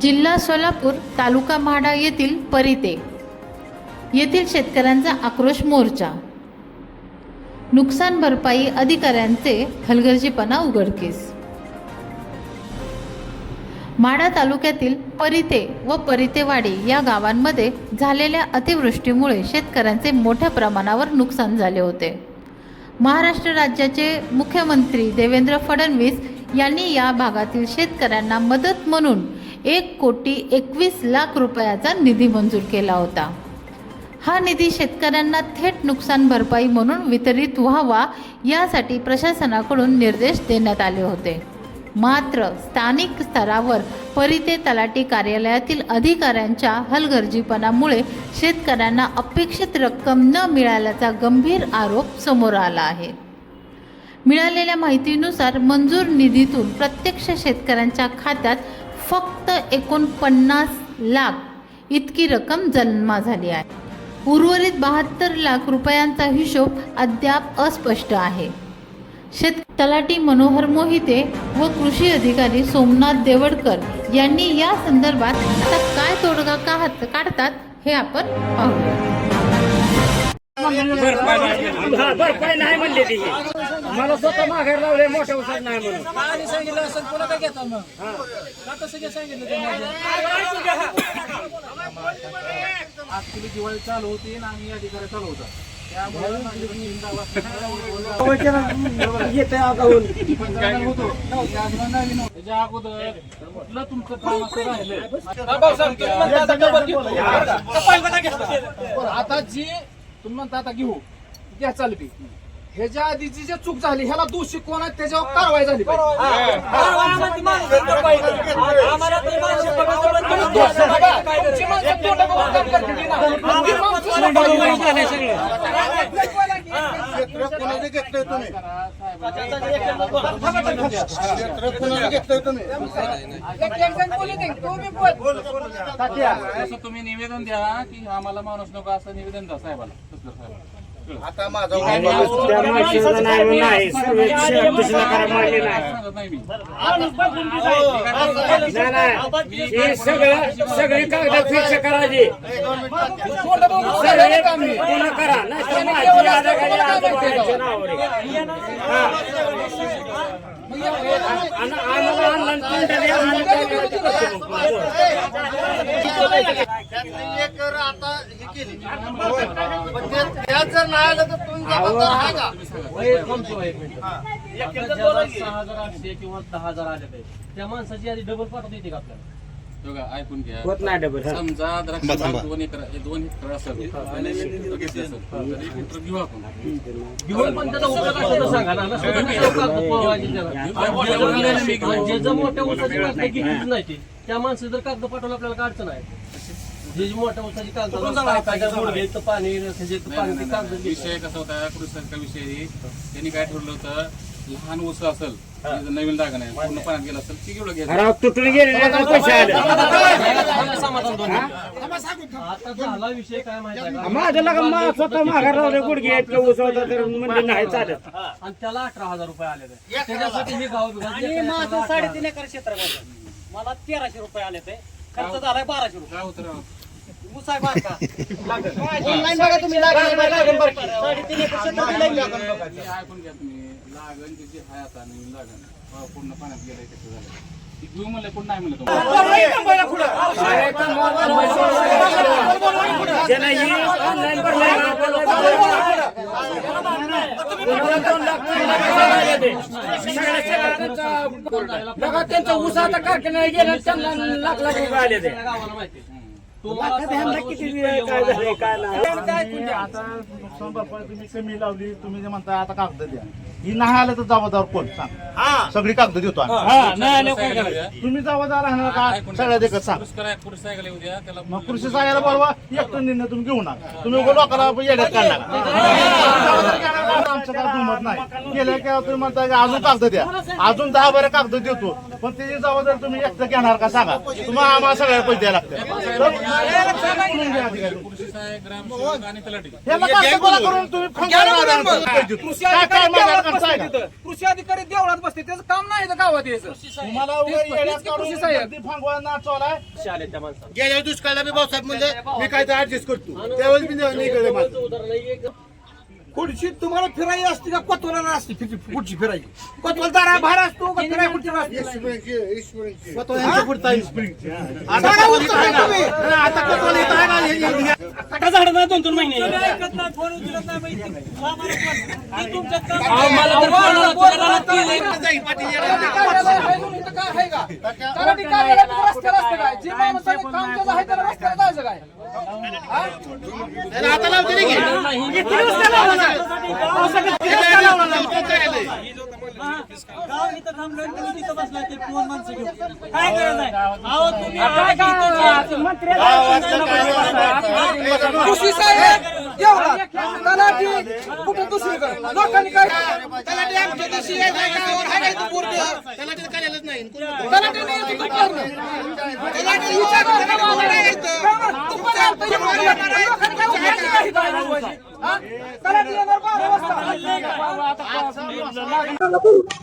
जिल्हा सोलापूर तालुका म्हाडा येथील परिते. येथील शेतकऱ्यांचा आक्रोश मोर्चा. नुकसान भरपाई अधिकाऱ्यांचे हलगर्जीपणा उघडकीस. माढा तालुक्यातील परिते व परितेवाडी या गावांमध्ये झालेल्या अतिवृष्टीमुळे शेतकऱ्यांचे मोठ्या प्रमाणावर नुकसान झाले होते. महाराष्ट्र राज्याचे मुख्यमंत्री देवेंद्र फडणवीस यांनी या भागातील शेतकऱ्यांना मदत म्हणून एक कोटी एकवीस लाख रुपयाचा निधी मंजूर केला होता. हा निधी शेतकऱ्यांना थेट नुकसान भरपाई म्हणून वितरित व्हावा यासाठी प्रशासनाकडून निर्देश देण्यात आले होते. मात्र स्थानिक स्तरावर परिते तलाठी कार्यालयातील अधिकाऱ्यांच्या हलगर्जीपणामुळे शेतकऱ्यांना अपेक्षित रक्कम न मिळाल्याचा गंभीर आरोप समोर आला आहे. मिळालेल्या माहितीनुसार मंजूर निधीतून प्रत्यक्ष शेतकऱ्यांच्या खात्यात फक्त एकोणपन्नास लाख इतकी रक्कम जन्मा झाली आहे. उर्वरित बहात्तर लाख रुपयांचा हिशोब अद्याप अस्पष्ट आहे. शेत तलाटी मनोहर मोहिते व कृषी अधिकारी सोमनाथ देवडकर यांनी या संदर्भात आता काय तोडगा काढ- काढतात हे आपण पाहूया. भरपाई नाही म्हणले ती मला स्वतः माघार लावले मोठ्या उसात नाही म्हणून आणि सांगितलं असेल पुन्हा काय घेता मग सांगितलं ऍक्च्युली दिवाळी चालू होती आणि आम्ही अधिकारी चालू होता येते त्याच्या अगोदर कुठलं तुमचं काम असं राहिलंय आता जी तुम्ही म्हणता आता घेऊ घ्या चालवी ह्याच्या आधीची जी चूक झाली ह्याला दोषी कोण आहे त्याच्यावर कारवाई झाली तुमची माणसं तोंड बघून काम करतील ना. ती माणसं क्षेत्र कोणाचे घेतलंय तुम्ही क्षेत्र कोणाचे घेतलंय तुम्ही तुम्ही निवेदन द्या की आम्हाला माणूस नको असं निवेदन द्या साहेबाला साहेबाला. आता माझा सगळं सगळी कागद फिक्स करायची सगळे पुन्हा करा नाही हा. आता हे केली पण ते त्यात जर नाही आलं तर जबाबदार आहे का सहा हजार आठशे किंवा दहा हजार आले पाहिजे त्या माणसाची आधी डबल पाठवता येते का आपल्याला बघा, ऐकून घ्या. होत नाही डबल हा. समजा द्राक्ष बाग दोन एकर दोन हेक्टर असेल. आणि एक हेक्टर घेतलं असेल. तर एक हेक्टर घेऊ आपण. घेऊन पण त्याचा उपयोग असेल तर सांगा ना. नसेल तर कशाला कागद पुरवायचे त्याला? आणि ज्याचं मोठ्या उसाची कागद घेतलीच नाही ती. त्या माणसाचं जर कागद पाठवलं आपल्याला काय अडचण आहे? जे जी मोठ्या उसाची कागद पाणी नसेल पाणी ते कागद घेतलं. विषय कसा होता? कृषी विषयी. त्यांनी काय ठरवलं होतं? लहान ऊस असेल जे नवीन जागा नाही पूर्ण पाण्यात गेला असेल ती एवढं घ्यायचं राव तुटून गेले पैसे आले झालं समाधान दोन्ही. आता झाला विषय काय माहिती आहे का माझं लगा मा स्वतः माघार लावले गुडघे इतकं ऊस होता तर म्हणजे नाही चालत आणि त्याला अठरा हजार रुपये आले त्याच्यासाठी हे गाव आणि माझं साडेतीन एकर क्षेत्र आहे. मला तेराशे रुपये आले ते खर्च झालाय बाराशे रुपये काय होतं राव? मुसाय बारका ऑनलाईन बघा तुम्ही लागेल लागेल बरं. साडेतीन एकर क्षेत्र दिलंय मी. हे ऐकून घ्या तुम्ही लागण आता नवीन लागण हा, पूर्ण पाण्यात कसं झालं ती घेऊ म्हणलं कोण नाही म्हणलं ही बघा त्यांचा ऊस आता कारखान्याला गेला त्यांना लाख लाख रुपये आले ते गावाला माहिती आता नुकसान भरपाई तुम्ही कमी लावली तुम्ही जे म्हणताय आता कागद द्या ही नाही आलं तर जबाबदार कोण? सांग. सगळी कागद देतो आम्ही. हा नाही आलं काय करायचं तुम्ही जबाबदार राहणार का? सगळ्या देखत सांग. पुरुष करा पुरुष सायकल येऊ द्या. त्याला मग कृषी साहेबाला बोलवा एकटं निर्णय तुम्ही घेऊ नका. तुम्ही उगा लोकांना येड्यात काढणार आमचं काय दुमत नाही. गेल्या की तुम्ही म्हणता की अजून कागद द्या. अजून दहा बारा कागद देतो. पण त्याची जबाबदारी तुम्ही एकटं घेणार का सांगा. तुम्हाला आम्हाला सगळ्या पैसे द्यायला अधिकारी. कृषी अधिकारी देवळात बसते का? तिथं. कृषी अधिकारी देवळात बसते. त्याचं काम नाही गावात गेल्या दुष्काळाला मी भाऊसाहेब म्हणजे मी काय तर ऍडजस्ट करतो. त्यावेळेस मी नाही खुर्ची तुम्हाला फिरायची असते का कोतवाला असते खुर्ची फिरायची कोतवाल दारा बाहेर असतो का फिराय खुर्ची? आता आहे ना, हे- हे- हे- काय आहे का? आता लावते नाही की? किती रस्ते लावला नाही? किती रस्ते लावला नाही? कृषी साहेब देवळात तलाठी कुठं दुसरीकडे लोकांनी काय तलाठी आमच्या देशी आहे, काय गावावर आहे काय इथं बोर्ड? तलाठीचं कार्यालयच नाही. तलाठी नाही येत इथं करणं. तलाठी विचार करा बाबा नाही येत. तुमच्या आता हे मारलं नाही. लोकांनी काय उपाय नाही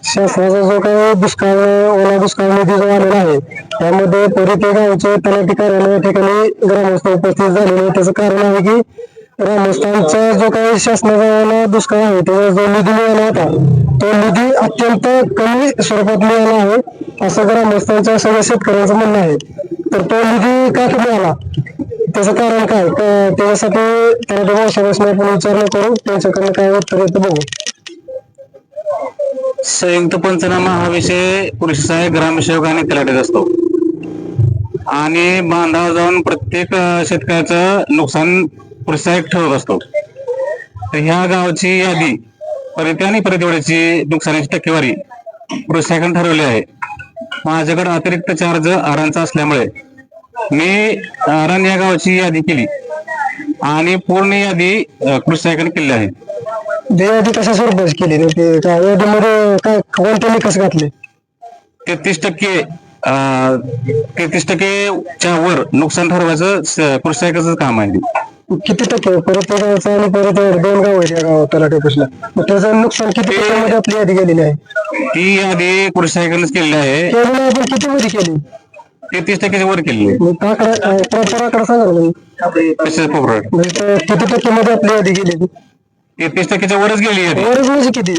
शासनाचा जो काही दुष्काळ ओला दुष्काळ निधी जो आलेला आहे त्यामध्ये परिते गावचे तलाठी कार्यालय या ठिकाणी ग्रामस्थ उपस्थित झालेले आहे. त्याचं कारण आहे की ग्रामस्थांचा जो काही शासनाचा ओला दुष्काळ आहे त्याचा जो निधी मिळाला होता तो निधी अत्यंत कमी स्वरूपात मिळाला आहे असं ग्रामस्थांच्या सगळ्या शेतकऱ्यांचं म्हणणं आहे तर तो निधी का कमी आला त्याचं कारण काय? का- त्याच्यासाठी तलाठी वर्षापासून आपण विचारणा करू त्यांच्याकडनं काय उत्तर येतं बघू. संयुक्त पंचनामा हा विषय कृषी ग्रामसेवक आणि तलाठीत असतो. आणि बांधावर जाऊन प्रत्येक अं, शेतकऱ्याचं नुकसान कृषी ठरवत असतो. तर ह्या गावाची यादी परत आणि परतवड्याची नुकसानाची टक्केवारी कृषी ठरवली आहे. माझ्याकडे अतिरिक्त चार्ज आरांचा असल्यामुळे मी आरण या गावाची यादी केली. आणि पूर्ण यादी कृषी सहाय्यकाने केलेली आहे. जे आधी कशा स्वरूपाची केली ते? काय यादीमध्ये काय कोणते निकष घातले? तेहतीस टक्के तेहतीस टक्केच्या वर नुकसान ठरवायचं स- कृषी सहाय्यकाचं काम आहे ते. किती टक्के? परत गावचं आणि परत दोन गाव आहेत या ऑफिसला मग त्याचं नुकसान किती टक्क्यामध्ये आपली यादी गेलेली आहे? ती यादी कृषी सहाय्यकानेच केलेली आहे आपण किती मध्ये केली? तेहतीस टक्क्याच्या वर केलेली आहे. मग आकडा प्रॉपर आकडा सांगा ना म्हणजे तसेच म्हणजे किती टक्क्यामध्ये आपली यादी गेलेली तेहतीस टक्क्याच्या वरच गेली यादी. वरच म्हणजे किती?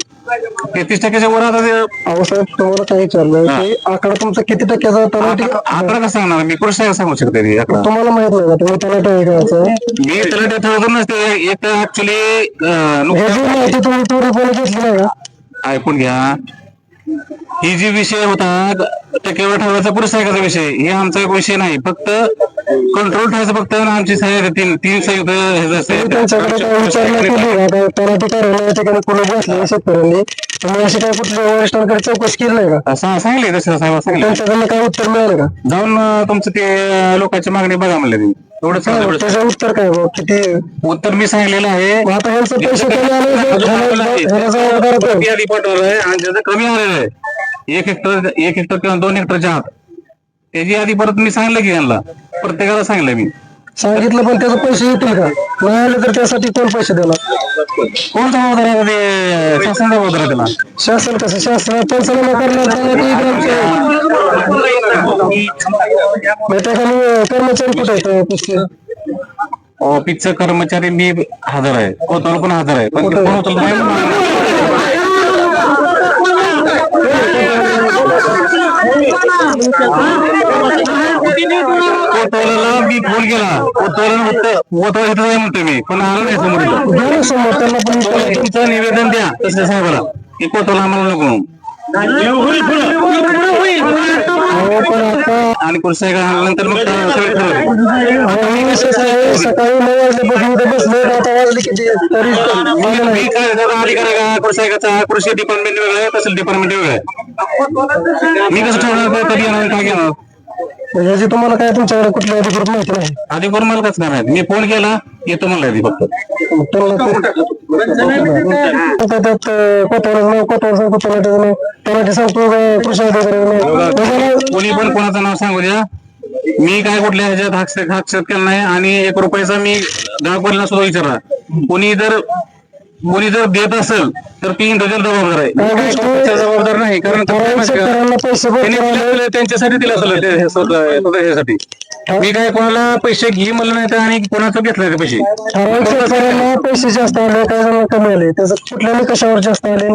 तेहतीस टक्क्याच्या वर आता ते- अहो साहेब तुम्हाला काय विचारलं की आकडा तुमचा किती टक्क्याचा तलाठी आता आता कसं सांगणार मी सहाय्यक सांगू शकते ते आकडा. तुम्हाला माहीत नाही का? तुम्ही तलाठी आहे गावाचं मी त्याला ठरवतो नसते. एक ऍक्च्युली हे जी माहिती तुम्ही पूर्णपणे घेतली नाही का? ऐकून घ्या. ही जी विषय होता टक्केवारी ठरवायचा पुरुष सहायकाचा विषय. हे आमचा एक विषय नाही. फक्त कंट्रोल ठेवायचं फक्त आमची सहाय्यक तीन तीन संयुक्त शेतकऱ्यांनी. चौकशी केली नाही का? असं सांगले तसं साहेब सांगले त्यांच्याकडनं काय उत्तर मिळालं का? जाऊन तुमचं ते लोकांची मागणी बघा म्हणले ते एवढं सांगा एवढं त्याचं उत्तर काय भाऊ? किती? उत्तर मी सांगलेलं आहे. मग आता ह्यांचं पैसे कमी आले ह्याला- ह्याला जबाबदार कोण? यादी पाठवलं आहे आणि त्याचं कमी आलेलं आहे. एक हेक्टर एक हेक्टर किंवा दोन हेक्टरच्या आत. त्याची यादी परत मी सांगितलं की यांना प्रत्येकाला सांगितलं मी. सांगितलं पण त्याचे पैसे येतील का? नाही आले तर त्यासाठी कोण पैसे देणार? कोण जबाबदार आहे? ते शासन जबाबदार आहे त्याला शासन कसं? शासन पंचनामा करणार तलाठी ग्रामसेवक. मग त्या खाली कर्मचारी कुठे आहेत? ऑफिसचे ऑफिसचा कर्मचारी मी हजर आहे. कोतवाल पण हजर आहे. पण ते कोण नाही. कोतवालाला मी फोन केला कोतवाला फक्त कोतवाल इथं आहे म्हणतो मी पण आलो नाही समोर इथं. घ्या ना समोर त्यांना पण विचारा. तुमचं निवेदन द्या तसं साहेबाला की कोतवाल आम्हाला नको म्हणून. हो पण आता आणि कुर्सा मग सगळे ठरवलं. हे विशेष आहे सकाळी नऊ वाजल्यापासून इथे बसलोय आता वाजले किती तरी मी नाही. काय जरा अधिकारी का कृषी कृषी डिपार्टमेंट वेगळं आहे तहसील डिपार्टमेंट वेगळं आहे मी कसं ठेवणार कधी येणार काय घेणार याची तुम्हाला काय तुमच्याकडे कुठल्या अधिकृत माहिती नाही. आधी करून मला कसं नाही मी फोन केला येतो म्हणलं आधी फक्त. मग त्यांना आता त्यात कोतवालाचं नाव कोतवाल सांगतो तलाट्याचं नाव तलाठी सांगतो का कृषी अधिकाऱ्याचं नाव. म्हणजे कोणी पण कोणाचं नाव सांगू द्या. मी काय कुठल्या ह्याच्यात हस्तक्षेप हस्तक्षेप केला नाही आणि एक रुपयाचा मी ग्राहकांना सुद्धा विचारला. कोणी जर कोणी जर देत असेल तर ती इंडिव्हिज्युअल जबाबदार आहे. काय जबाबदार नाही कारण त्यांच्यासाठी दिलं असेल हे ह्यासाठी. मी काय कोणाला पैसे घे म्हणलं नाही तर आणि कोणाचं घेतलं पैसे? पैसे जास्त आले जणांना कमी आले. त्याचं कुठल्या निकषावर जास्त आले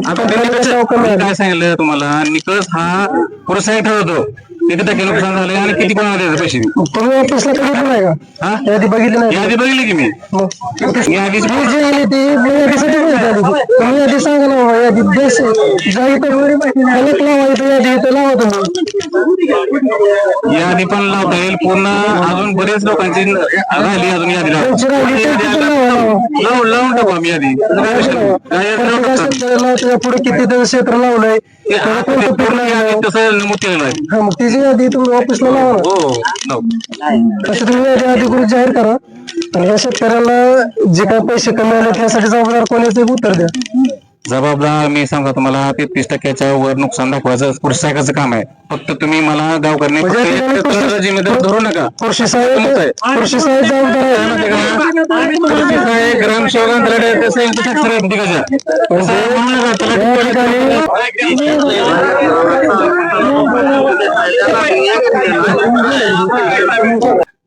काय सांगितलं तुम्हाला? निकष हा पुरेसा ठरवतो. किती टक्के नुकसान झाले आणि किती कोणाला द्यायचे पैसे? तुम्ही ऑफिसला बघितलं नाही का? हा? यादी बघितली नाही यादी बघितली की मी? मग यादी जी आली ती मी यादीसाठी बोलत आली ती. तुम्ही यादी सांगा ना बाबा यादी देश जाई तर फलक लावा इथं यादी इथं लावा तुम्ही. यादी पण लावता येईल. पूर्ण अजून बरेच लोकांची राहिली अजून यादी. लावून लावून टाकू आम्ही यादी पुढे किती त्याचं क्षेत्र लावलंय. ते कोणतं पूर्ण यादी लावलंय तसं नमूद केलेलं आहे हा मग यादी तुम्ही ऑफिसला लावा. ना हो हो. लावू. तसं तुम्ही यादी अधिकृत जाहीर करा. आणि या शेतकऱ्याला जे काय पैसे कमी आले त्यासाठी जबाबदार कोणी ते उत्तर द्या. जबाबदार मी सांगा तुम्हाला ते तीस टक्क्याच्या वर नुकसान दाखवायचं पुरुषाकाचं काम आहे. फक्त तुम्ही मला गाव करणे म्हणजे कृषी- जिम्मेदार धरू नका. कृषी कृषी कृषी ठिकाणी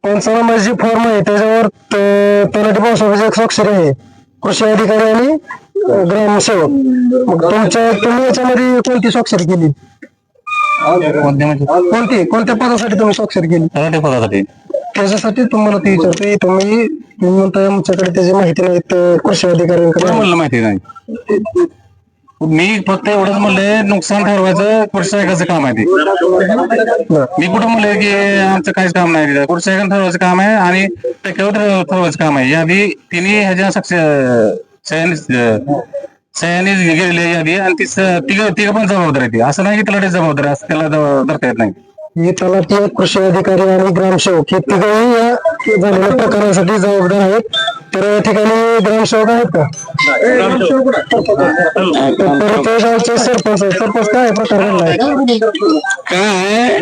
पंचावन्न जी फॉर्म आहे त्याच्यावर त- तलाठी एक स्वाक्षरी आहे. कृषी अधिकारी आणि ग्रामसेवक मग तुमच्या तुम्ही याच्यामध्ये कोणती स्वाक्षरी केली? कोणत्या म्हणजे कोणती? कोणत्या पदासाठी तुम्ही स्वाक्षरी केली? तलाठी पदासाठी? त्याच्यासाठी तुम्हाला ते विचारते तुम्ही तुम्ही म्हणताय आमच्याकडे त्याची माहिती नाही तर कृषी अधिकाऱ्यांकडे. म्हणलं माहिती नाही? मी फक्त एवढंच म्हणले नुकसान ठरवायचं कृषी काम आहे ते. मी कुठं म्हणले की आमचं काहीच काम नाही तिथं. कृषी ठरवायचं काम आहे आणि टक्क्यावर ठरवायचं काम आहे. यादी तिने ह्याच्या सक्ष सह्याने सह्याने यादी आणि ती तिघ तिघ पण जबाबदार आहे ती. असं नाही की तलाठी जबाबदार असं त्याला धरता येत नाही. हे तलाठी कृषी अधिकारी आणि ग्रामसेवक हे तिघही या झालेल्या प्रकारासाठी जबाबदार आहेत. तर या ठिकाणी ग्रामसेवक आहेत का? तर ते गावचे सरपंच आहेत. सरपंच काय प्रकार घडलाय काय?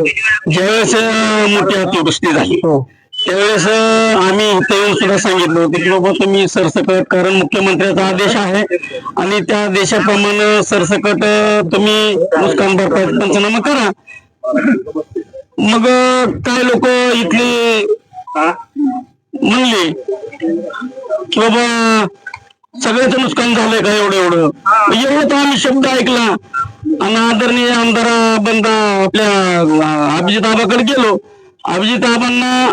ज्यावेळेस अं, मोठी अतिवृष्टी झाली हो. त्यावेळेस अं, आम्ही इथे येऊन सुद्धा सांगितलं होतं की बाबा तुम्ही सरसकट कारण मुख्यमंत्र्याचा आदेश आहे आणि त्या आदेशाप्रमाणे सरसकट अं, तुम्ही नुकसान भरपाई पंचनामा करा. मग अं, काय लोक इथले म्हणले की बाबा सगळ्याचं नुकसान झालंय का एवढं एवढं? एवढं तर आम्ही शब्द ऐकला. आणि आदरणीय आमदार बंदा आपल्या अभिजित आबाकडे गेलो. अभिजित आबांना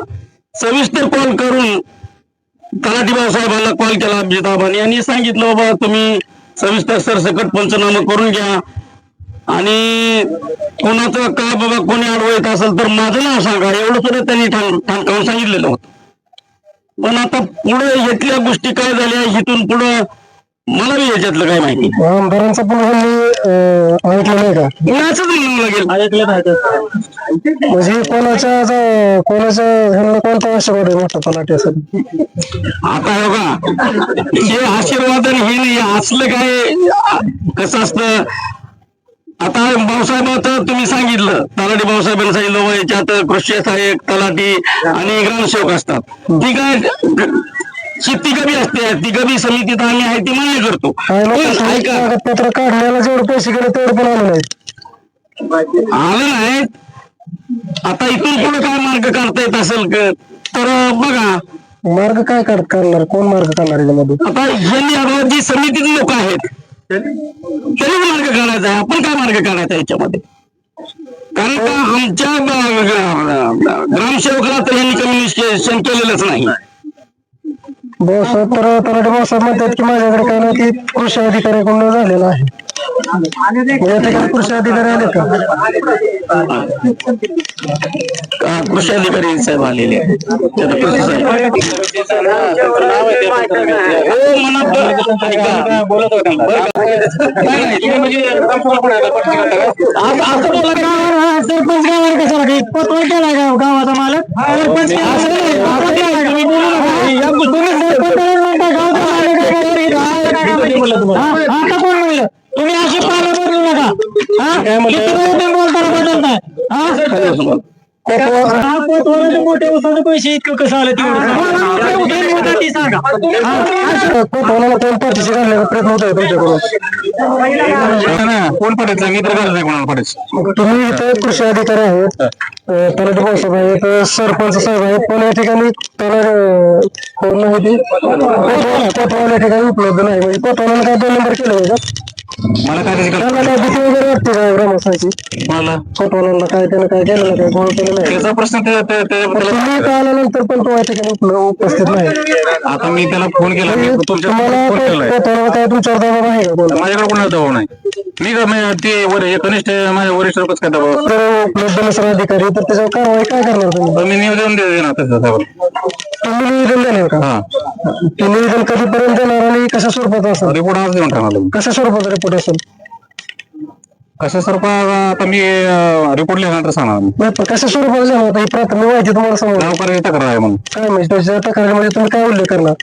सविस्तर कॉल करून तलाठी भाऊसाहेबांना कॉल केला अभिजित आबांनी. आणि सांगितलं बाबा तुम्ही सविस्तर सरसकट पंचनामा करून घ्या. आणि कोणाचं काय बाबा कोणी अडवत असेल तर माझं नाव सांगा. एवढं सुद्धा त्यांनी ठाण ठाणकावून सांगितलेलं होतं. पण आता पुढे इथल्या गोष्टी काय झाल्या इथून पुढं मला बी याच्यातलं काय माहिती आमदारांचा पण हल्ली ऐकलं नाही का? कुणाचंच म्हणावं लागेल. म्हणजे कोणाच्या ज- कोणाच्या ह्यांना कोणता आशीर्वाद आहे मोठा तलाठी असेल आता हे बघा हे आशीर्वाद आणि हे नाही असलं काय कसं असतं आता भाऊसाहेबाचं तुम्ही सांगितलं. तलाठी भाऊसाहेबांनी सांगितलं बा याच्यात कृषी सहाय्यक तलाठी आणि ग्रामसेवक असतात. ती काय ही तिघबी असते तिघबी समितीत आम्ही आहे ती मान्य करतो. पण ऐका. कागदपत्र काढण्याला जेवढे पैसे गेले तेवढे पण आले नाही. आलं नाही. आता इथून पुढे काय मार्ग काढता येत असेल क- तर बघा. मार्ग काय काढ करणार? कोण मार्ग काढणार याच्यामध्ये? आता यांनी आता जी समितीत लोक आहेत त्यांनी मार्ग काढायचा आहे. आपण काय मार्ग काढायचा याच्यामध्ये? कारण का आमच्या ग्रामसेवकाला तर यांनी कम्युनिकेशन केलेलंच नाही. भाऊसाहेब तर तलाठी भाऊसाहेब म्हणतात की माझ्याकडे काही नाही ते कृषी अधिकाऱ्याकडून झालेलं आहे. कृषी अधिकारी आले का कृषी अधिकारी साहेब आलेले आता सरपंच गाव गावाचा मालक सरपंच तुम्ही आहे? हा, अशी पानं बदलू नका. हा? किती वेळ तुम्ही बोलताना बदलताय? हा? हा, कोतवालाचे मोठे उसाचे पैसे इतकं कसं आले तेवढं सांगा. कोतवाला कोण पाठीशी घालण्याचा प्रयत्न होत आहे तुमच्याकडून? कोण पडायचं मी तर नाही कोणाला पडायचं तुम्ही इथे कृषी अधिकारी आहेत. अं, तलाठी भाऊसाहेब आहेत अं, सरपंच साहेब आहेत. पण या ठिकाणी? त्याला अं, कोण नाही ते कोतवाल कोतवाल या ठिकाणी उपलब्ध नाही. म्हणजे कोतवाला काय दोन नंबर केलं का मला काय त्याची त्याला कल्पना काय भीती वगैरे वाटते का ग्रामस्थांची मला? कोतवालांना काय त्यानं काय केलं नाही काय गोळ केलं नाही. त्याचा प्रश्न पण तुम्ही इथं आल्यानंतर पण तो या ठिकाणी उप- उपस्थित नाही. आता मी त्याला फोन केला मी तुमच्या तुम्हाला फोन केलाय. कोतवाला काय तुमच्यावर दबाव आहे का कोणता माझ्याकडे कोणाला दबाव नाही. मी का मी ते वर हे कनिष्ठ माझ्या वरिष्ठ लोकच काय दबाव? उपलब्ध नसेल अधिकारी तर त्याच्यावर कारवाई काय करणार तुम्ही? पण मी निवेदन दे ना तसं साहेब. तुम्ही निवेदन देणार का? हा. ते निवेदन कधीपर्यंत देणार आणि कशा स्वरूपात असेल? रिपोर्ट आज देऊन तुम्ही. कशा स्वरूपाचा रिपोर्ट? असेल. कशा स्वरूपा आता मी रिपोर्ट लिहिल्यानंतर सांगणार मी. कशा स्वरूपात जाणार आता ही प्राथमिक माहिती तुम्हाला समोर तक्रार आहे म्हणून. काय म्हणजे त्याच्या तक्रारीमध्ये तुम्ही काय उल्लेख करणार?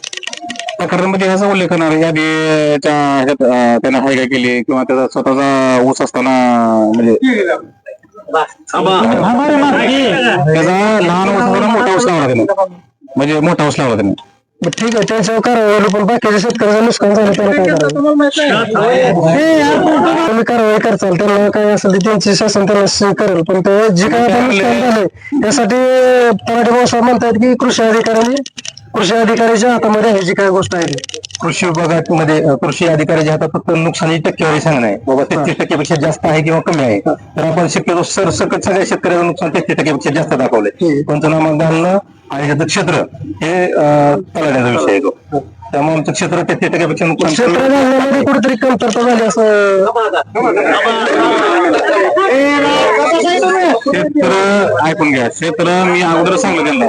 तक्रारीमध्ये ह्याचा उल्लेख करणार यादीच्या ह्याच्यात अं, त्यानं हाय काय केली किंवा त्याचा स्वतःचा ऊस असताना म्हणजे त्याचा लहान ऊस असताना मोठा ऊस लावला त्याने. म्हणजे मोठा ऊस लावला त्याने. ठीक आहे त्यांच्यावर कारवाई होईल, पण बाकीच्या शेतकऱ्याचं नुकसान झालं त्याला काय तुम्ही कारवाई करचाल त्यांना काय असेल ते त्यांची शासन त्यांना करेल. पण ते जे काय आता नुकसान झालंय त्यासाठी तलाठी भाऊसाहेब म्हणतात की कृषी अधिकाऱ्यांनी कृषी अधिकाऱ्याच्या हातामध्ये आहे जी काय गोष्ट आहे? ती. कृषी विभागामध्ये अ, कृषी अधिकाऱ्याच्या हातात फक्त नुकसानी टक्केवारी सांगणं आहे. बाबा तेहतीस टक्क्यापेक्षा जास्त आहे किंवा कमी आहे. तर आपण शक्यतो सरसकट सगळ्या शेतकऱ्याचं नुकसान तेहतीस टक्क्यापेक्षा जास्त दाखवलंय. पंचनामा घालणं आणि त्याचं क्षेत्र हे तलाट्याचा विषय आहे तो. त्यामुळे आमचं क्षेत्र तेहतीस टक्क्यापेक्षा नुकसान क्षेत्र घालण्यामध्ये कुठेतरी कमतरता झाली असं. क्षेत्र ऐकून घ्या. क्षेत्र मी अगोदर सांगलं त्यांना.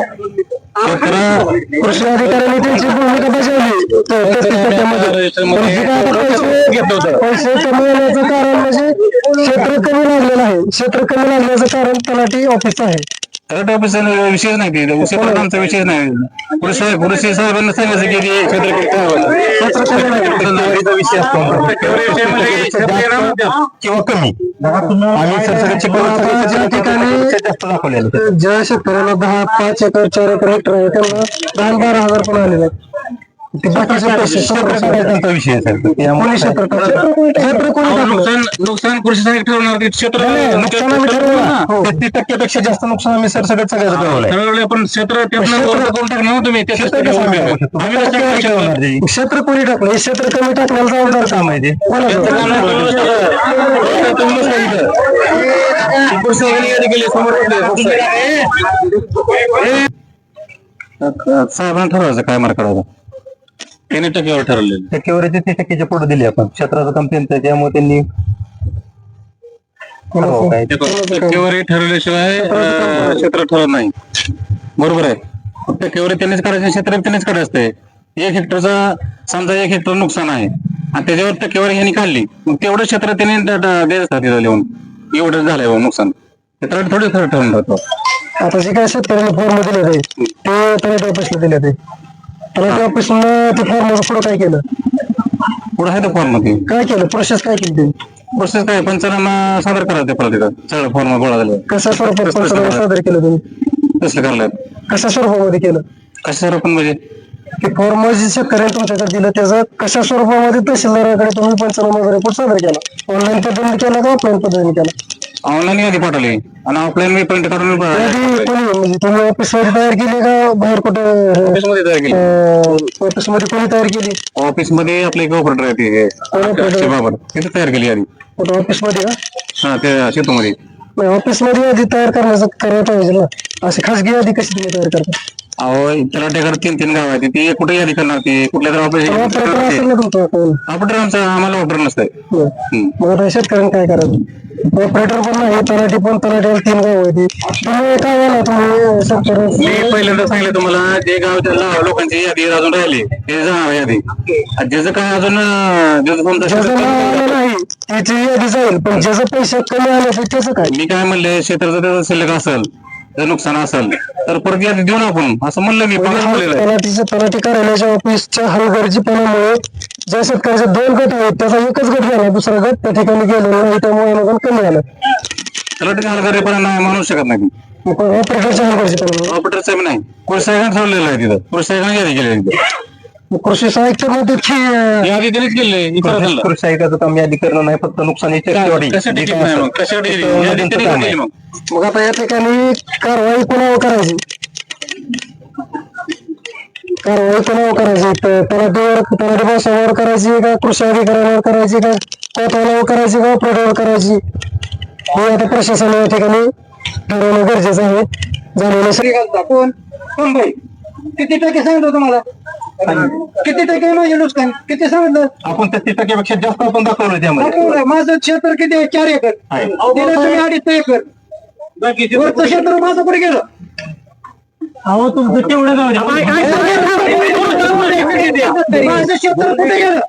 क्षेत्र कृषी अधिकाऱ्यांनी त्यांची भूमिका बजावली. त- तेहतीस टक्क्यामध्ये पण जे काय आता पैसे पैसे कमी येण्याचं कारण म्हणजे क्षेत्र कमी लागलेलं आहे. क्षेत्र कमी लागण्याचं कारण तलाठी ऑफिस आहे. विषय नाही ते क्षेत्राचा विषय नाही कृषी कृषी साहेबांना सांगायचं की ते विषय असतो. किंवा कमी. आम्ही सरसकट आता ज्या ठिकाणी शेतकऱ्याला दहा पाच एकर चार एकर हेक्टर आहे त्यांना दहा बारा हजार पण आलेले आहेत. ते क्षेत्र विषय आहे साहेब. त्यामुळे कोणी क्षेत्र टाकलं? क्षेत्र कोणी टाकलं नुकसान नुकसान कृषी ते क्षेत्र नुकसान आम्ही ठरवलं ना. हो. तेहतीस टक्क्यापेक्षा जास्त नुकसान आम्ही सरसकट सगळ्याचं ठरवलंय ठरवलं पण क्षेत्र क्षेत्र- टाकणार ना तुम्ही त्याचं क्षेत्र कसं आम्ही टाकू शकतो? आम्ही कसं टाकू शकतो? क्षेत्र कोणी टाकलं हे क्षेत्र कमी टाकण्याला जबाबदार काम आहे ते? साहेबांना ठरवायचं काय मार्क काढायचा त्याने टक्केवर ठरवलेलं. टक्केवारीचे तीस टक्क्याचे पुढे दिले आपण. क्षेत्राचं आहे, त्यामुळे त्यांनी ठरवावं काय? ते. टक्केवारी ठरवल्याशिवाय अं, क्षेत्र ठरत नाही. बरोबर आहे. टक्केवारी त्यांनीच करायचं क्षेत्र त्यांनीच करायचं असते एक हेक्टरचा समजा एक हेक्टर नुकसान आहे. आणि त्याच्यावर टक्केवारी ह्यांनी काढली. मग तेवढं क्षेत्र त्यांनी द्यायचं तिथं लिहून. एवढं झालंय बुवा नुकसान. क्षेत्रात थोडे खरं ठरवून राहतो आता जे काय शेतकऱ्यांनी फॉर्म दिले ते ते ऑफिसला दिले ते ऑफिसनं ते फॉर्म पुढे काय केलं? पुढे आहे फॉर्ममध्ये. काय केलं? प्रोसेस काय केली ते? प्रोसेस काय? पंचनामा सादर करायचं परत तिथं सगळं फॉर्म गोळा झालं. कशा स्वरूपात पंचनामा सादर केलं तुम्ही? कसं करायला कशा स्वरूपामध्ये केलं? कशावर पण म्हणजे ते फॉर्म जे शेतकऱ्यांनी तुमच्याकडे दिलं त्याचं कशा स्वरूपामध्ये तहसीलदाराकडे तुम्ही पंचनामा रिपोर्ट सादर केला? ऑनलाईन पद्धतीने केला का ऑफलाईन पद्धतीने केला? ऑनलाईन यादी पाठवली. आणि ऑफलाईन मी प्रिंट काढून कोणी म्हणजे तुम्ही ऑफिसमध्ये तयार केली का बाहेर कुठं? ऑफिसमध्ये तयार केली. ऑफिसमध्ये कोणी तयार केली? ऑफिसमध्ये आपले एक ऑपरेटर आहे ते. operator? बाबर. तिथे तयार केली यादी कुठं ऑफिसमध्ये का? हा ते शेतूमध्ये. नाही ऑफिसमध्ये आधी तयार करण्याचं करायला पाहिजे ना. असे खासगी यादी कशी तुम्ही तयार करता? अहो तलाट्याकडे तीन तीन गाव आहेत. ती कुठे यादी करणार ती? कुठल्या तर ऑपरेटर असेल ऑपरेशन ना तुमचा कोण आम्हाला ऑर्डर नसतंय होय. मग आता शेतकऱ्यांनी काय करायचं? ऑपरेटर पण नाही तलाठी पण तलाठ्याला तीन गाव आहे ती तुम्ही काय म्हणा तुम्ही मी पहिल्यांदा सांगितलं तुम्हाला जे गाव त्याला लोकांची यादी अजून राहिली ते जाणार यादी. आणि ज्याचं काय अजून अं, ज्याचं तुमचं ज्याचं नाव शेतात- आलं नाही त्याची यादी जाईल. पण ज्याचं पैसे कमी आले असेल त्याचं काय? मी काय म्हणले क्षेत्राचं त्याचं शिल्लक असेल जर नुकसान असेल तर परत यादी देऊ ना आपण. असं म्हणलं मी आहे. तलाठीच्या तलाठी कार्यालयाच्या ऑफिसच्या हलगर्जीपणामुळे ज्या शेतकऱ्याचे दोन गट आहेत त्याचा एकच गट झाला दुसरा गट त्या ठिकाणी गेलेला नाही त्यामुळे अनुदान कमी आलं तलाठी हलकर्रेपर्यंत नाही म्हणू शकत नाही ऑपरेटरच्या हलगर्जीपणामुळे. ऑपरेटर साहेब नाही. कृषी साहेबांनी ठरलेलं आहे तिथं? कृषी साहेबांनी यादी केलेली तिथं? कृषी साहित्यमध्ये यादी त्यांनीच त्यांना. कृषी आयुक्ताचं काम यादी करणं नाही फक्त नुकसानी टक्केवारी कशासाठी जे केली काय नाही मग. कशासाठी केली? केली आता या ठिकाणी कारवाई कोणावर करायची? कारवाई कोणावर करायची? त- तलाठीवर तलाठी बसावर करायची का कृषी अधिकाऱ्यांवर करायची का कोतवालावर करायची का ऑपरेटरवर करायची? हे आता प्रशासन या ठिकाणी ठरवणं गरजेचं आहे. झालेलं सगळं कोण कोण बाई किती टक्के सांगतो तुम्हाला किती टक्के माझे नुकसान किती सांगितलं आपण तेहतीस टक्क्यापेक्षा जास्त आपण दाखवलं त्यामध्ये दाखवलं. माझं क्षेत्र किती आहे चार एकर आहे. दिलं तुम्ही अडीच एकर वरचं क्षेत्र माझं कुठे गेलं अहो तुमचं तेवढं जाऊ द्या माझं क्षेत्र कुठे गेलं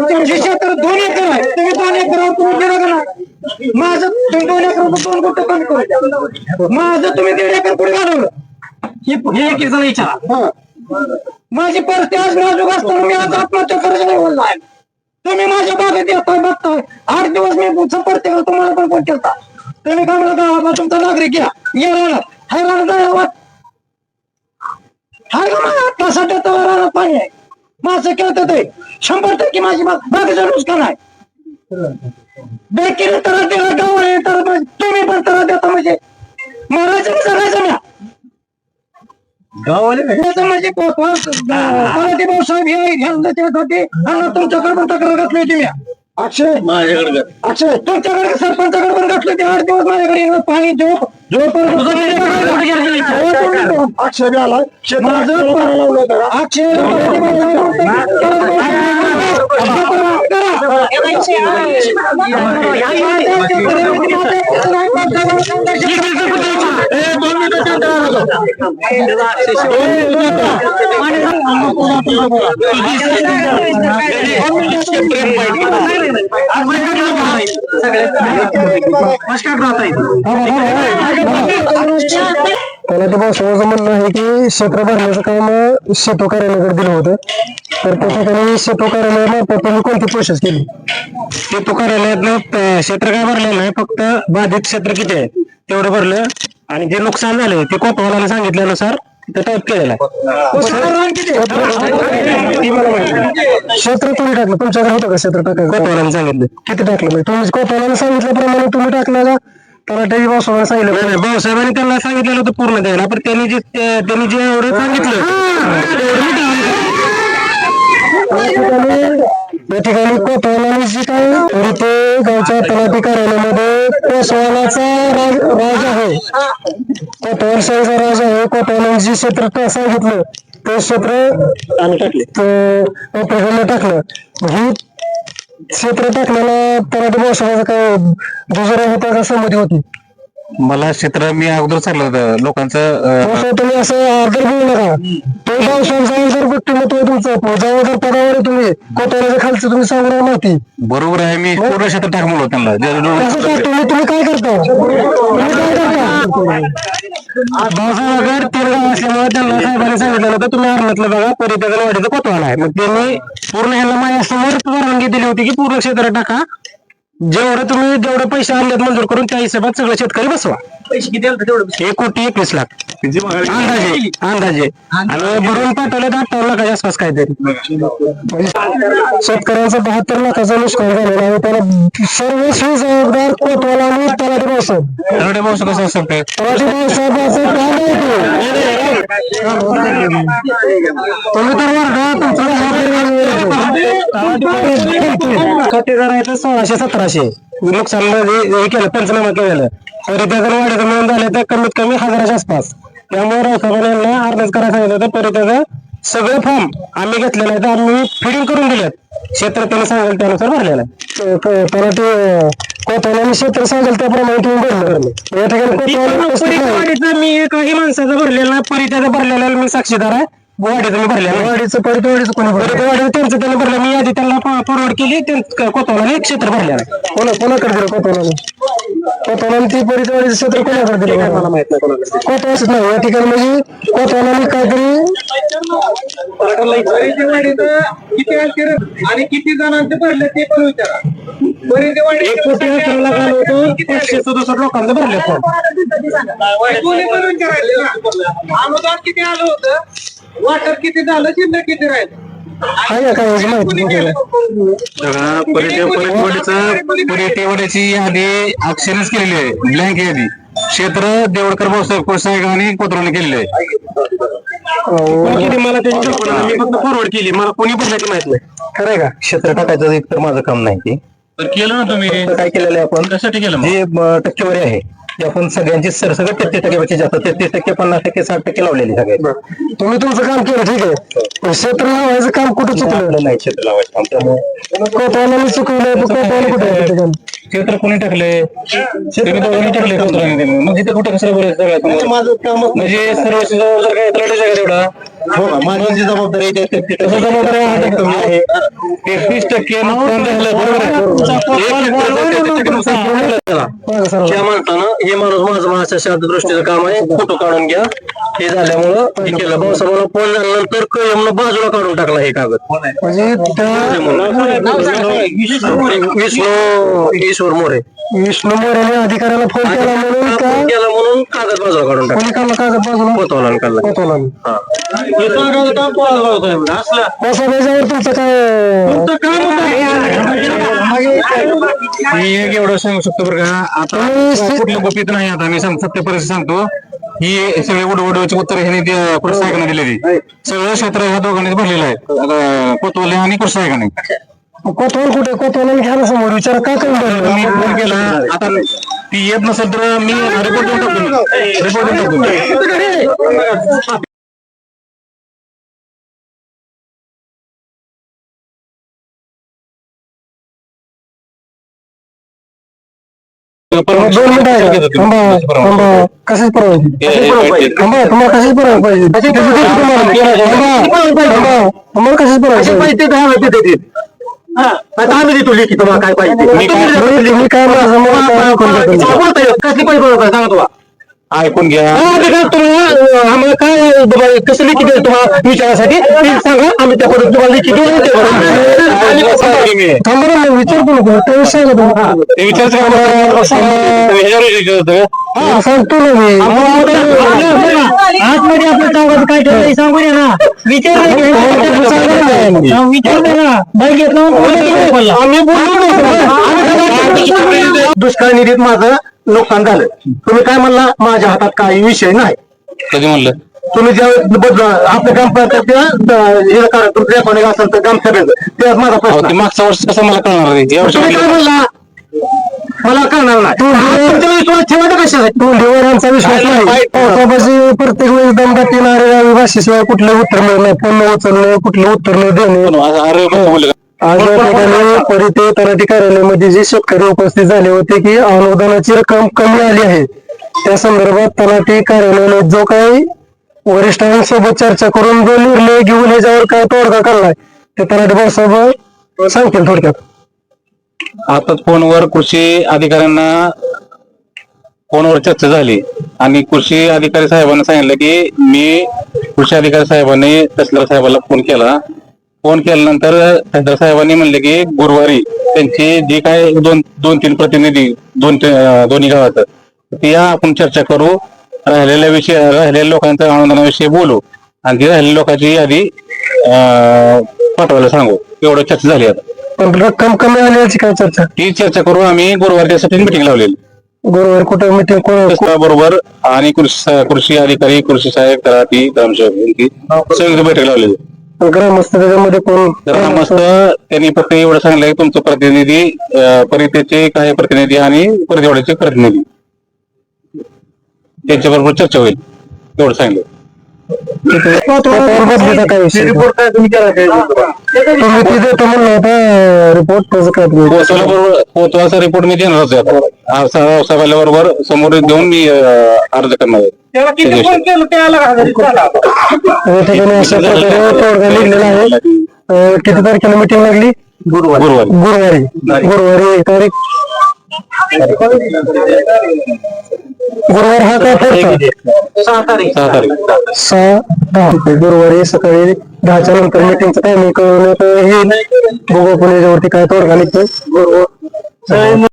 तुमचे क्षेत्र दोन एकर आहे तुम्ही दोन एकर तुम्ही गेलं का नाही माझं तुम्ही दोन एकर दोन गुंठ कमी करू माझं तुम्ही दीड एकर पुढे घालवलं हे एक जण विचारा. माझी परिस्थिती आज नाजूक असताना मी आज आत्महत्या करायला बोललो आहे तुम्ही माझ्या बागेत येताय बघताय. आठ दिवस मी संपर्क केला तुम्हाला पण फोन केलता. तुम्ही काय म्हणा गावातला तुमचा नागरिक या. ये राहणार हाय राहणार जा गावात. हाय का मला त्यासाठी तर राहणार पाणी आहे. माझं केलं ते. शंभर टक्के माझी बाग बागेचं नुकसान आहे. बेकीने तर दिला गाव आहे तर तुम्ही पण तर देता म्हणजे. मरायचं का जगायचं म्या. त्याचं म्हणजे मराठी भाऊसाहेब हे घ्यायला त्यासाठी आणि तुमच्याकडे पण तक्रार घातली होती मी अक्षय माझ्याकडे अक्षय तुमच्याकडे सरपंचाकडे पण घातली होती आठ दिवस माझ्याकडे येणं, पाणी झोप अक्षय बी आला माझं अक्षय त्याला ते भाऊसाहेबांचं म्हणणं आहे की क्षेत्र भरण्याचं काम शेतो कार्यालयाकडे दिलं होतं. तर त्या ठिकाणी शेतो कार्यालयामार्फत तुम्ही कोणती प्रोसेस केली? शेतू कार्यालयातलं क्षेत्र काय भरलेलं नाही फक्त बाधित क्षेत्र किती आहे? तेवढं भरलं. आणि जे नुकसान झाले ते कोतवालाने सांगितल्यानुसार ते टाईप केलेलं आहे. क्षेत्र तुम्ही टाकलं. तुमच्याकडे होतं का क्षेत्र टाकायचं? कोतवालाने सांगितलं. किती टाकलं? म्हणजे तुम्ही कोतवालाने सांगितल्याप्रमाणे तुम्ही टाकलं का? टीव्ही भाऊसाहेबांनी सांगितलं नाही, भाऊसाहेबांनी त्यांना सांगितलेलं होतं पूर्ण द्यायला. पण त्यांनी जे त्यांनी जे एवढं सांगितलं. या ठिकाणी कोतवालाने जी काय तरी ते गावच्या तलाठी कार्यालयामध्ये कोसवालाचा राज राज आहे. कोतवाल राज आहे. कोतवालाने जी क्षेत्र सांगितलं ते क्षेत्र आम्ही टाकलं. ही क्षेत्र टाकण्याला तलाठी भाऊसाहेबाचा काय दुसरा होता का संमती होती. मला क्षेत्र मी अगोदर सांगितलं होतं लोकांचं अं, भाऊसाहेब तुम्ही असं अर्धर बोलू नका. तो भाऊसाहेब जबाबदार व्यक्तिमत्व तुमचं. जबाबदार पदावर आहे तुम्ही कोतवालाच्या खालचं तुम्ही सांगणार माहिती बरोबर आहे मी पूर्ण क्षेत्र टाक म्हणलो त्यांना. जे- असं तुम्ही तुम्ही काय करता? तुम्ही काय करता? भाऊसाहेबाकडे तीन गाव असल्यामुळे त्यांना साहेबांनी सांगितलं होतं तुम्ही अर्नातलं बघा परित्यागन वाडीचं कोतवाला आहे. मग त्यांनी पूर्ण ह्याला माझ्यासमोर परवानगी दिली होती की पूर्ण क्षेत्र टाका. जेवढं तुम्ही जेवढे पैसे आणलेत मंजूर करून त्या हिशोबात सगळे शेतकरी बसवा. पैसे किती एक कोटी एकवीस लाख. अंदाजे अंदाजे. आणि भरून पाठवले तर अठ्ठावन्न लाखाच्या आसपास काहीतरी. शेतकऱ्यांचं बहात्तर लाखाचं नुकसान झालेलं आहे. त्याला सर्वस्वी जबाबदार कोतवाला आणि तलाठी भाऊसाहेब. तलाठी भाऊ कसं असं तलाठी भाऊसाहेबाचं काम आहे ते. तुम्ही तर वर्गात तुमचं आहे. खातेदार आहे तर सोळाशे नुकसानमध्ये हे केलं पंचनामा केलेलं. तरी त्याचं झालं तर कमीत कमी हजाराच्या आसपास. त्यामुळे रावसाहेबांनी यांना अर्ज करायला सांगितलं होतं तरी त्याचं सगळं फॉर्म आम्ही घेतलेलं आहे तर आम्ही फिडिंग करून दिलेत. क्षेत्र त्याने सांगेल त्यानुसार भरलेलं आहे. त्याला ते कोथाने क्षेत्र सांगेल त्याप्रमाणे तुम्ही भरलं या ठिकाणी मी माणसाचा भरलेला परित्याचा भरलेला मी साक्षीदार आहे. वाढीचं मी भरलेलं वाढीचं परितवाडीचं कोणी भरलं? वाढीचं त्यांचं त्यांनी भरलं. मी आधी त्यांना फॉरवर्ड केली कोतवालाने क्षेत्र भरलेलं आहे. कोणा कोणाकडे दिलं कोतवालाने? कोतवालाने ती परितवाडीचं क्षेत्र कोणाकडे दिलं? काय मला माहीत नाही कोणाकडे कोतवाच नाही या ठिकाणी म्हणजे कोतवालाने काहीतरी किती आणि किती जणांचे भरले ते पण विचारा. एक कोटी अकरा लाख आलं होतं पाचशे सदुसष्ट लोकांचं भरले कोणी पण विचारायचे अनुदान किती आलं होतं? वाटर किती झालं शिल्लक किती राहिलं? आहे काय याची माहिती? सगळा यादी अक्षरच केलेली आहे ब्लँक यादी क्षेत्र देवडकर भाऊसाहेब कोसाहेब आणि कोतराने केलेले आहे. कोण केली मला त्याची कल्पना नाही. मी फक्त फॉरवर्ड केली मला कोणी भरण्याची माहीत नाही. खरं आहे का? क्षेत्र टाकायचं एक तर माझं काम नाही ते तर केलं ना तुम्ही. तर काय केलेलं आहे आपण? कशासाठी केलं मग? जे अं, टक्केवारी आहे. ते आपण सगळ्यांची सरसकट तेहतीस टक्क्यापेक्षा जास्त तेहतीस टक्के पन्नास टक्के साठ टक्के लावलेली सगळे. तुम्ही तुमचं काम केलं ठीक आहे. पण क्षेत्र लावायचं काम कुठं चुकलं? नाही क्षेत्र लावायचं काम त्यामुळे चुकवलं कुठे ते? क्षेत्र कोणी टाकले तुम्ही दोघांनी टाकले. मग तिथे कुठे कसं बरं सगळ्यात माझं काम म्हणजे सर्वस्वी जबाबदार काय तलाठीचा का तेवढा? हो का माझी जी जबाबदारी तसं टक्के जबाबदारी तेहतीस नुकसान झालं बरोबर त्या माणसानं हे माणूस माझं माझ्या शांत दृष्टीचं काम आहे. फोटो काढून घ्या. हे झाल्यामुळं हे केलं. भाऊसाहेबांना फोन झाल्यानंतर कळमनं बाजूला काढून टाकला हे कागद. म्हणजे त्या विष्णू ईश्वर मोरे. विष्णू मोरेने अधिकाऱ्याला फोन केला म्हणून का केला म्हणून कागद बाजूला काढून टाकला. कोणी काढला कागद बाजूला? कोतवालानं काढला. कोतवालाने. असला. कोसाबाईच्यावर तुमचं काय मी एक एवढं सांगू शकतो बरं का. आता कुठलं गोपित नाही आता. मी सांग सत्य परिस्थिती सांगतो. ही सगळी उडवडवची उत्तर ह्याने त्या कृषिकाने दिलेली. सगळं क्षेत्र ह्या दोघांनीच भरलेलं आहे. आता कोतवाले आणि कृषिकाने कोतवाल कुठे? कोतवालाने घ्या ना समोर विचार. का करून? मी फोन केला. आता ती येत नसेल तर मी रिपोर्ट देऊन टाकतो. रिपोर्ट देऊन टाकतो. दोन मिनिटं आहे? थांबा थांबा. तुम्हाला पाहिजे? तुम्हाला? तुम्हाला परवानगी आम्ही देतो लिखी तुम्हाला काय पाहिजे मी मी काय माझं तुम्ही? कसली पाहिजे सांगा तुम्हाला. ऐकून घ्या. आम्हाला काय कसं लिखी द्याल तुम्हाला विचारासाठी ते सांगा आम्ही त्या पद्धतीने तुम्हाला लिखी देऊ थांबा ना मग विचारतो नको त्या विषय ते विचारचं काम ह्याच्यावर विचारतो. सांगतो ना मी. आतमध्ये आपलं कागद काय ठेवलं सांगू दे ना. विचार विचार ना. बाईक घेतला आम्ही दुष्काळ निधीत माझं नुकसान झालं. तुम्ही काय म्हणला? माझ्या हातात काही विषय नाही. कधी म्हणलं? तुम्ही ज्या बदल आपल्या ग्रामपंचायत असेल तर ग्रामसभेचं ते माझा प्रश्न मागच्या वर्षी कसं मला कळणार मला कळणार नाही. तोंडीवरांचा विश्वास नाही. पावसापाशी प्रत्येक वेळेस दमदाटी नारे भाषेशिवाय कुठलं उत्तर फोन न उचलणे कुठलं उत्तर न देणे? आज या ठिकाणी परिते तलाठी कार्यालयामध्ये जे शेतकरी उपस्थित झाले होते की अनुदानाची रक्कम कमी आली आहे. त्या संदर्भात तलाठी कार्यालयाने जो काही वरिष्ठांसोबत चर्चा करून जो निर्णय घेऊन ह्याच्यावर काय तोडगा काढलाय ते तलाठी भाऊसाहेब सांगतील थोडक्यात. आता फोनवर कृषी अधिकाऱ्यांना फोनवर चर्चा झाली. आणि कृषी अधिकारी साहेबांना सांगितलं की मी कृषी अधिकारी साहेबांनी तहसीलदार साहेबांना फोन केला. फोन केल्यानंतर तहसीलदार साहेबांनी म्हणले की गुरुवारी त्यांची जी काय दोन दोन तीन प्रतिनिधी दोन दोन्ही गावात ते या आपण चर्चा करू. राहिलेल्या विषय राहिलेल्या लोकांच्या अनुदानाविषयी बोलू. आणि ती राहिलेल्या लोकांची यादी पाठवायला सांगू. एवढं चर्चा झाली आता. पण रक्कम कमी आली याची काय चर्चा? ती चर्चा करू आम्ही गुरुवारी त्यासाठी मिटिंग लावलेली. गुरुवार कुठं मिटिंग कोण बरोबर आणि कृषी कृषी अधिकारी कृषी साहेब तलाठी ग्रामसेवक यांची संयुक्त बैठक लावलेली. ग्रामस्थ त्याच्यामध्ये कोण ग्रामस्थ त्यांनी फक्त एवढं सांगितलं की तुमचं प्रतिनिधी परितेचे काही प्रतिनिधी आणि परितेवाड्याचे प्रतिनिधी. त्यांच्याबरोबर चर्चा होईल एवढं सांगितलं. बदलीचा काय विषय? तुम्ही ती देतो म्हणलं होता रिपोर्ट त्याचं काय तुम्ही पोहोचवल्या बरोबर पोहोचवायचा रिपोर्ट मी देणारच आहे आता. आ- सा- साहेबांच्या बरोबर समोर देऊन मी अं, अर्ज करणार आहे. त्याच्याविषयी. या ठिकाणी अशा प्रकारे तोडगा निघलेला आहे. अं, किती तारखेला मिटिंग लागली? गुरुवारी. गुरुवारी. गुरुवारी एक तारीख. गुरुवार हा काय ठरतो सहा तारीख. दहा. रुपये गुरुवारी सकाळी दहाच्या नंतर मिटिंगचं टायमिंग कळवण्यात येईल बघू आपण याच्यावरती काय तोडगा निघतोय.